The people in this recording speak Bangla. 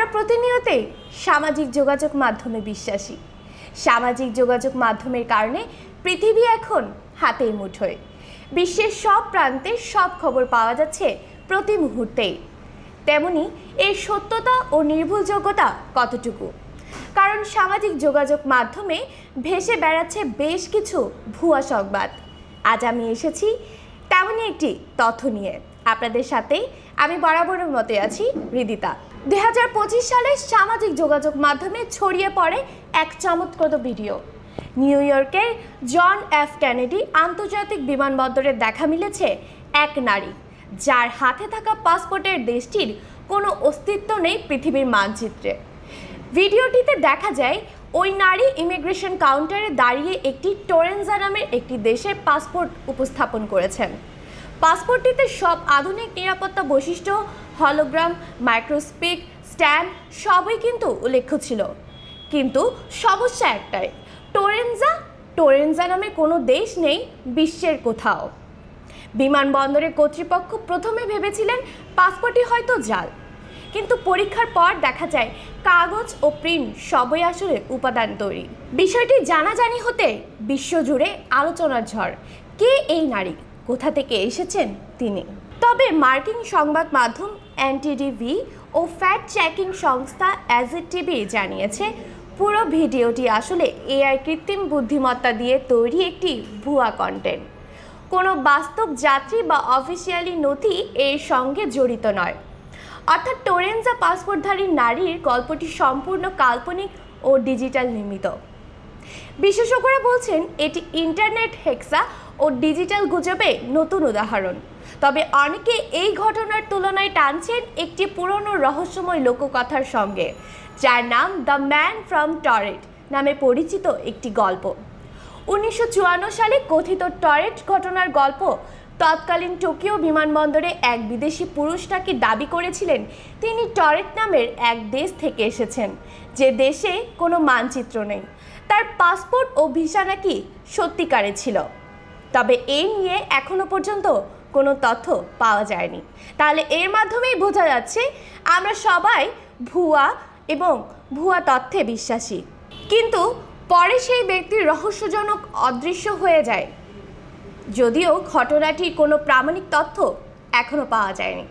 আমরা প্রতিনিয়তই সামাজিক যোগাযোগ মাধ্যমে বিশ্বাসী। সামাজিক যোগাযোগ মাধ্যমের কারণে পৃথিবী এখন হাতেই মুঠোয়। বিশ্বের সব প্রান্তে সব খবর পাওয়া যাচ্ছে প্রতি মুহূর্তেই। তেমনি এর সত্যতা ও নির্ভুলযোগ্যতা কতটুকু? কারণ সামাজিক যোগাযোগ মাধ্যমে ভেসে বেড়াচ্ছে বেশ কিছু ভুয়া সংবাদ। আজ আমি এসেছি তেমনই একটি তথ্য নিয়ে। আপনাদের সাথে আমি বরাবরের মতে আছি হৃদিতা। দুই হাজার পঁচিশ সালে সামাজিক যোগাযোগ মাধ্যমে ছড়িয়ে পড়ে এক চমৎকৃত ভিডিও। নিউ ইয়র্কের জন এফ কেনেডি আন্তর্জাতিক বিমানবন্দরে দেখা মিলেছে এক নারী, যার হাতে থাকা পাসপোর্টের দেশটির কোনো অস্তিত্ব নেই পৃথিবীর মানচিত্রে। ভিডিওটিতে দেখা যায়, ওই নারী ইমিগ্রেশন কাউন্টারে দাঁড়িয়ে একটি টোরেনজা নামের একটি দেশের পাসপোর্ট উপস্থাপন করেছেন। পাসপোর্টটিতে সব আধুনিক নিরাপত্তা বৈশিষ্ট্য, হলোগ্রাম, মাইক্রোস্পিক স্ট্যাম্প সবই কিন্তু উল্লেখ্য ছিল। কিন্তু সমস্যা একটাই, টোরেনজা টোরেনজা নামে কোনো দেশ নেই বিশ্বের কোথাও। বিমানবন্দরের কর্তৃপক্ষ প্রথমে ভেবেছিলেন পাসপোর্টই হয়তো জাল। কিন্তু পরীক্ষার পর দেখা যায়, কাগজ ও প্রিন্ট সবই আসলে উপাদান তৈরি। বিষয়টি জানাজানি হতে বিশ্বজুড়ে আলোচনার ঝড়। কে এই নারী? কোথা থেকে এসেছেন তিনি? তবে মার্কিন সংবাদ মাধ্যম এনটিডিভি ও ফ্যাক্ট চেকিং সংস্থা অ্যাজিড টিভি জানিয়েছে, পুরো ভিডিওটি আসলে এআই কৃত্রিম বুদ্ধিমত্তা দিয়ে তৈরি একটি ভুয়া কন্টেন্ট কোনো বাস্তব যাত্রী বা অফিসিয়ালি নথি এর সঙ্গে জড়িত নয়। অর্থাৎ টোরেন্সা পাসপোর্টধারী নারীর গল্পটি সম্পূর্ণ কাল্পনিক ও ডিজিটাল নির্মিত। বিশেষজ্ঞরা বলছেন, এটি ইন্টারনেট হেক্সা ও ডিজিটাল গুজবে নতুন উদাহরণ। তবে অনেকে এই ঘটনার তুলনায় টানছেন একটি পুরনো রহস্যময় লোককথার সঙ্গে, যার নাম দ্য ম্যান ফ্রম টরেট নামে পরিচিত একটি গল্প। উনিশশো চুয়ান্ন সালে কথিত টরেট ঘটনার গল্প তৎকালীন টোকিও বিমানবন্দরে এক বিদেশি পুরুষ নাকি দাবি করেছিলেন, তিনি টরেট নামের এক দেশ থেকে এসেছেন, যে দেশে কোনো মানচিত্র নেই। তার পাসপোর্ট ও ভিসা নাকি সত্যিকারের ছিল। তবে এ নিয়ে এখনও পর্যন্ত কোনো তথ্য পাওয়া যায়নি। তাহলে এর মাধ্যমেই বোঝা যাচ্ছে, আমরা সবাই ভুয়া এবং ভুয়া তথ্যে বিশ্বাসী। কিন্তু পরে সেই ব্যক্তির রহস্যজনক অদৃশ্য হয়ে যায়। যদিও ঘটনাটির কোনো প্রামাণিক তথ্য এখনও পাওয়া যায়নি।